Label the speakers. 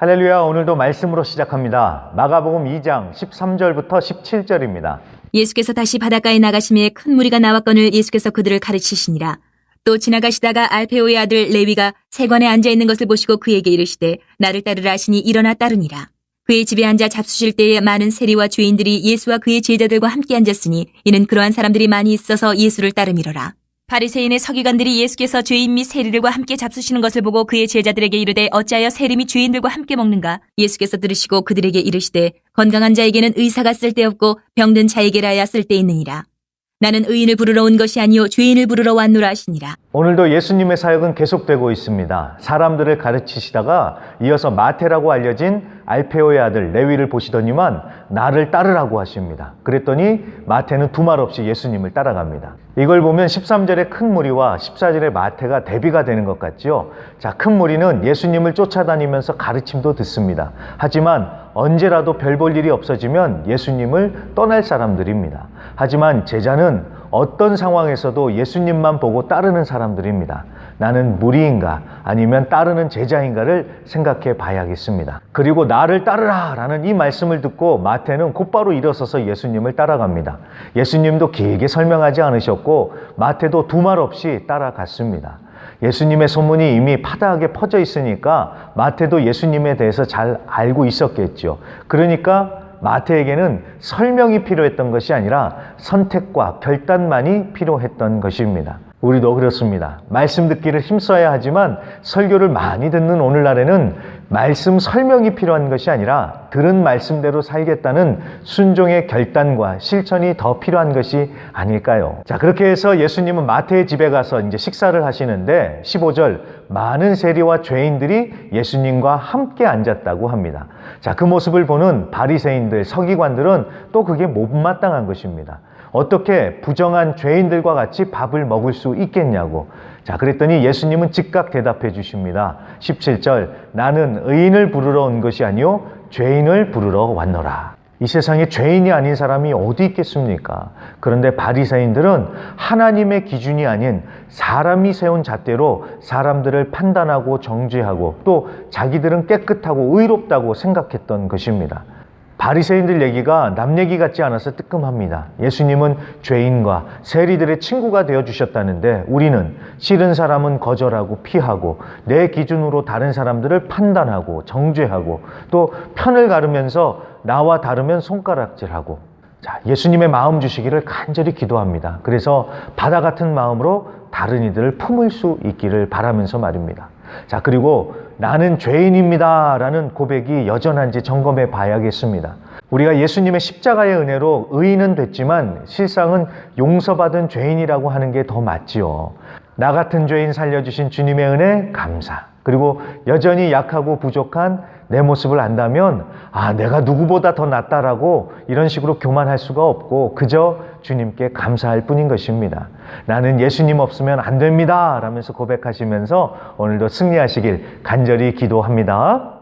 Speaker 1: 할렐루야 오늘도 말씀으로 시작합니다. 마가복음 2장 13절부터 17절입니다.
Speaker 2: 예수께서 다시 바닷가에 나가심에 큰 무리가 나왔거늘 예수께서 그들을 가르치시니라. 또 지나가시다가 알페오의 아들 레위가 세관에 앉아 있는 것을 보시고 그에게 이르시되 나를 따르라 하시니 일어나 따르니라. 그의 집에 앉아 잡수실 때에 많은 세리와 주인들이 예수와 그의 제자들과 함께 앉았으니 이는 그러한 사람들이 많이 있어서 예수를 따르미로라. 바리새인의 서기관들이 예수께서 죄인 및 세리들과 함께 잡수시는 것을 보고 그의 제자들에게 이르되 어찌하여 세리 및 죄인들과 함께 먹는가? 예수께서 들으시고 그들에게 이르시되 건강한 자에게는 의사가 쓸데없고 병든 자에게라야 쓸데있느니라. 나는 의인을 부르러 온 것이 아니요 죄인을 부르러 왔노라 하시니라.
Speaker 1: 오늘도 예수님의 사역은 계속되고 있습니다. 사람들을 가르치시다가 이어서 마테라고 알려진 알페오의 아들 레위를 보시더니만 나를 따르라고 하십니다. 그랬더니 마테는 두말 없이 예수님을 따라갑니다. 이걸 보면 13절의 큰 무리와 14절의 마테가 대비가 되는 것 같죠. 자, 큰 무리는 예수님을 쫓아다니면서 가르침도 듣습니다. 하지만 언제라도 별 볼 일이 없어지면 예수님을 떠날 사람들입니다. 하지만 제자는 어떤 상황에서도 예수님만 보고 따르는 사람들입니다. 나는 무리인가 아니면 따르는 제자인가를 생각해 봐야겠습니다. 그리고 나를 따르라 라는 이 말씀을 듣고 마태는 곧바로 일어서서 예수님을 따라갑니다. 예수님도 길게 설명하지 않으셨고 마태도 두말 없이 따라갔습니다. 예수님의 소문이 이미 파다하게 퍼져 있으니까 마태도 예수님에 대해서 잘 알고 있었겠죠. 그러니까 마태에게는 설명이 필요했던 것이 아니라 선택과 결단만이 필요했던 것입니다. 우리도 그렇습니다. 말씀 듣기를 힘써야 하지만 설교를 많이 듣는 오늘날에는 말씀 설명이 필요한 것이 아니라 들은 말씀대로 살겠다는 순종의 결단과 실천이 더 필요한 것이 아닐까요? 자, 그렇게 해서 예수님은 마태의 집에 가서 이제 식사를 하시는데 15절 많은 세리와 죄인들이 예수님과 함께 앉았다고 합니다. 자, 그 모습을 보는 바리새인들, 서기관들은 또 그게 못마땅한 것입니다. 어떻게 부정한 죄인들과 같이 밥을 먹을 수 있겠냐고. 자, 그랬더니 예수님은 즉각 대답해 주십니다. 17절, 나는 의인을 부르러 온 것이 아니요 죄인을 부르러 왔노라. 이 세상에 죄인이 아닌 사람이 어디 있겠습니까? 그런데 바리새인들은 하나님의 기준이 아닌 사람이 세운 잣대로 사람들을 판단하고 정죄하고 또 자기들은 깨끗하고 의롭다고 생각했던 것입니다. 바리새인들 얘기가 남 얘기 같지 않아서 뜨끔합니다. 예수님은 죄인과 세리들의 친구가 되어 주셨다는데 우리는 싫은 사람은 거절하고 피하고 내 기준으로 다른 사람들을 판단하고 정죄하고 또 편을 가르면서 나와 다르면 손가락질하고 자, 예수님의 마음 주시기를 간절히 기도합니다. 그래서 바다 같은 마음으로 다른 이들을 품을 수 있기를 바라면서 말입니다. 자, 그리고 나는 죄인입니다. 라는 고백이 여전한지 점검해 봐야겠습니다. 우리가 예수님의 십자가의 은혜로 의인은 됐지만 실상은 용서받은 죄인이라고 하는 게 더 맞지요. 나 같은 죄인 살려주신 주님의 은혜 감사. 그리고 여전히 약하고 부족한 내 모습을 안다면 아 내가 누구보다 더 낫다라고 이런 식으로 교만할 수가 없고 그저 주님께 감사할 뿐인 것입니다. 나는 예수님 없으면 안 됩니다 라면서 고백하시면서 오늘도 승리하시길 간절히 기도합니다.